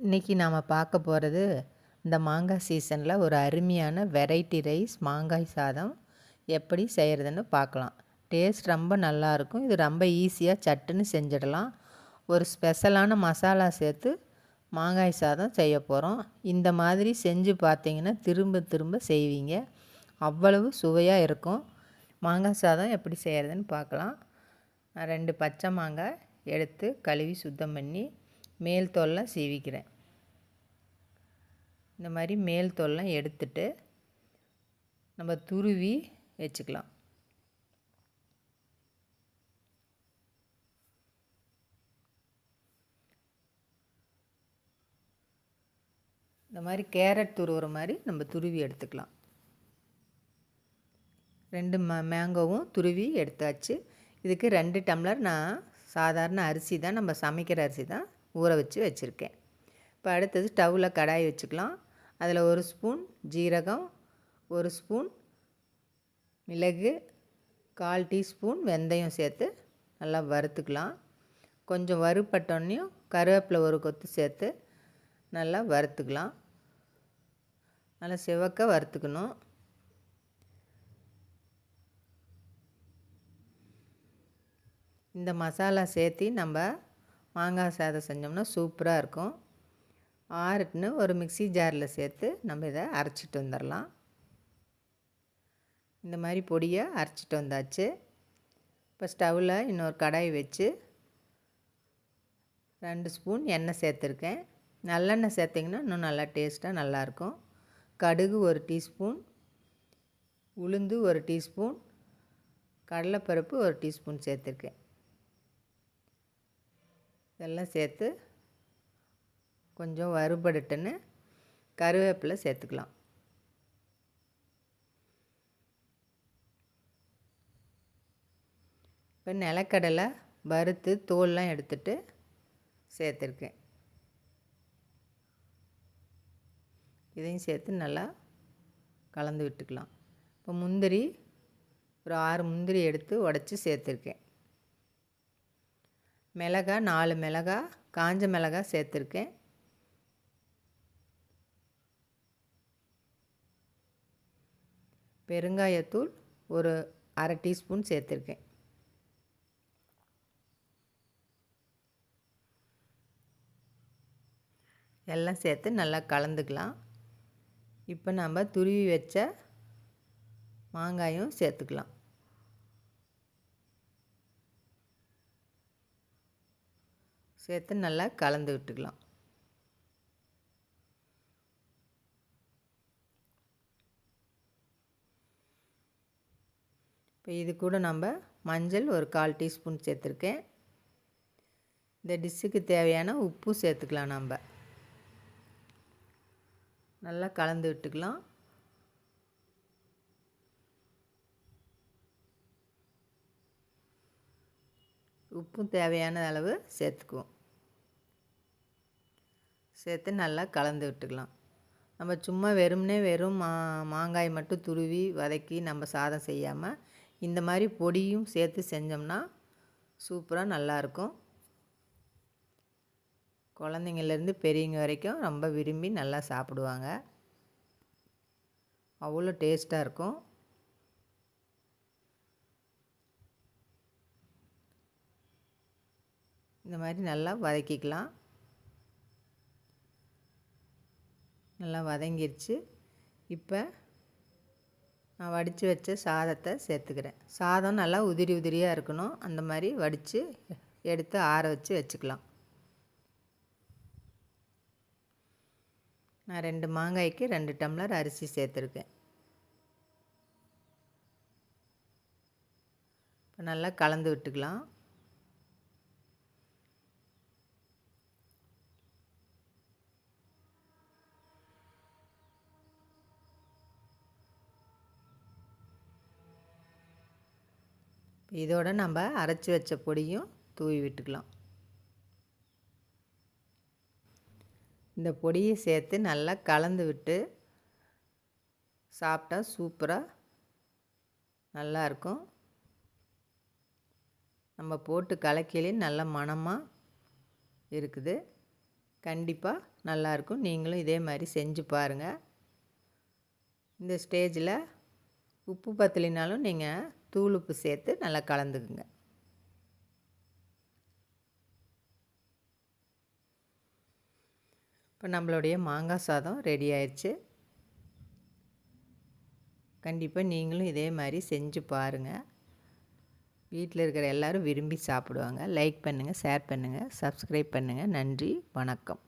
இன்றைக்கி நாம் பார்க்க போகிறது இந்த மாங்காய் சீசனில் ஒரு அருமையான வெரைட்டி ரைஸ் மாங்காய் சாதம் எப்படி செய்கிறதுன்னு பார்க்கலாம். டேஸ்ட் ரொம்ப நல்லாயிருக்கும் இது ரொம்ப ஈஸியாக சட்டுன்னு செஞ்சிடலாம். ஒரு ஸ்பெஷலான மசாலா சேர்த்து மாங்காய் சாதம் செய்ய போகிறோம் இந்த மாதிரி செஞ்சு பார்த்தீங்கன்னா திரும்ப திரும்ப செய்வீங்க. அவ்வளவு சுவையாக இருக்கும். மாங்காய் சாதம் எப்படி செய்கிறதுன்னு பார்க்கலாம். ரெண்டு பச்சை மாங்காய் எடுத்து கழுவி சுத்தம் பண்ணி மேல் தொல்லை சீவிக்கிறேன். இந்த மாதிரி மேல் தோல்லாம் எடுத்துட்டு நம்ம துருவி வச்சுக்கலாம். இந்த மாதிரி கேரட் துருவுற மாதிரி நம்ம துருவி எடுத்துக்கலாம். ரெண்டு ம மேங்கோவும் துருவி எடுத்தாச்சு. இதுக்கு ரெண்டு டம்ளர் நான் சாதாரண அரிசி தான் நம்ம சமைக்கிற அரிசி தான். ஊற வச்சு வச்சுருக்கேன். இப்போ அடுத்தது ஸ்டவ்வில் கடாய் வச்சுக்கலாம். அதில் ஒரு ஸ்பூன் ஜீரகம் ஒரு ஸ்பூன் மிளகு கால் டீஸ்பூன் வெந்தயம் சேர்த்து நல்லா வறுத்துக்கலாம். கொஞ்சம் வறுப்பட்டோன்னையும் கருவேப்பிலை ஒரு கொத்து சேர்த்து நல்லா வறுத்துக்கலாம். நல்லா சிவக்க வறுத்துக்கணும். இந்த மசாலா சேர்த்து நம்ம மாங்காய் சாதம் செஞ்சோம்னா சூப்பராக இருக்கும். ஆறுட்டுன்னு ஒரு மிக்சி ஜாரில் சேர்த்து நம்ம இதை அரைச்சிட்டு வந்துடலாம் இந்த மாதிரி பொடியை அரைச்சிட்டு வந்தாச்சு. இப்போ ஸ்டவ்வில் இன்னொரு கடாய் வச்சு ரெண்டு ஸ்பூன் எண்ணெய் சேர்த்துருக்கேன். நல்லெண்ணெய் சேர்த்திங்கன்னா இன்னும் நல்லா டேஸ்ட்டாக நல்லாயிருக்கும். கடுகு ஒரு டீஸ்பூன் உளுந்து ஒரு டீஸ்பூன் கடலைப்பருப்பு ஒரு டீஸ்பூன் சேர்த்துருக்கேன். இதெல்லாம் சேர்த்து கொஞ்சம் வறுபடுட்டுன்னு கருவேப்பிலை சேர்த்துக்கலாம். இப்போ நிலக்கடலை வறுத்து தோல்லாம் எடுத்துட்டு சேர்த்துருக்கேன். இதையும் சேர்த்து நல்லா கலந்து விட்டுக்கலாம். இப்போ முந்திரி ஒரு ஆறு முந்திரி எடுத்து உடச்சி சேர்த்துருக்கேன். மிளகா நாலு மிளகா காஞ்ச மிளகா சேர்த்துருக்கேன். பெருங்காயத்தூள் ஒரு அரை டீஸ்பூன் சேர்த்துருக்கேன். எல்லாம் சேர்த்து நல்லா கலந்துக்கலாம். இப்போ நம்ம துருவி வச்ச மாங்காயும் சேர்த்துக்கலாம். சேர்த்து நல்லா கலந்து விட்டுக்கலாம். இப்போ இது கூட நம்ம மஞ்சள் ஒரு கால் டீஸ்பூன் சேர்த்துருக்கேன். இந்த டிஷ்ஷுக்கு தேவையான உப்பு சேர்த்துக்கலாம் நம்ம. நல்லா கலந்து விட்டுக்கலாம். உப்பும் தேவையான அளவு சேர்த்துக்குவோம். சேர்த்து நல்லா கலந்து விட்டுக்கலாம். நம்ம சும்மா வெறும்னே வெறும் மா மாங்காய் மட்டும் துருவி வதக்கி நம்ம சாதம் செய்யாமல் இந்த மாதிரி பொடியும் சேர்த்து செஞ்சோம்னா சூப்பராக நல்லாயிருக்கும் குழந்தைங்கள்லேருந்து பெரியவங்க வரைக்கும் ரொம்ப விரும்பி நல்லா சாப்பிடுவாங்க. அவ்வளோ டேஸ்ட்டாக இருக்கும். இந்த மாதிரி நல்லா வதக்கிக்கலாம். நல்லா வதங்கிருச்சு. இப்போ நான் வடித்து வச்ச சாதத்தை சேர்த்துக்கிறேன். சாதம் நல்லா உதிரி உதிரியாக இருக்கணும். அந்த மாதிரி வடித்து எடுத்து ஆற வச்சு வச்சுக்கலாம். நான் ரெண்டு மாங்காய்க்கு ரெண்டு டம்ளர் அரிசி சேர்த்துருக்கேன். இப்போ நல்லா கலந்து விட்டுக்கலாம். இதோட நம்ம அரைச்சி வச்ச பொடியும் தூவி விட்டுக்கலாம். இந்த பொடியை சேர்த்து நல்லா கலந்து விட்டு சாப்பிட்டா சூப்பராக நல்லாயிருக்கும் நம்ம போட்டு கலக்கிலே நல்ல மனமாக இருக்குது. கண்டிப்பாக நல்லாயிருக்கும் நீங்களும் இதே மாதிரி செஞ்சு பாருங்கள் இந்த ஸ்டேஜில் உப்பு பத்தலினாலும் நீங்கள் தூள் உப்பு சேர்த்து நல்லா கலந்துக்குங்க. இப்போ நம்மளுடைய மாங்காய் சாதம் ரெடி ஆயிடுச்சு. கண்டிப்பாக நீங்களும் இதே மாதிரி செஞ்சு பாருங்கள் வீட்டில் இருக்கிற எல்லோரும் விரும்பி சாப்பிடுவாங்க. லைக் பண்ணுங்கள் ஷேர் பண்ணுங்கள் சப்ஸ்கிரைப் பண்ணுங்கள் நன்றி வணக்கம்.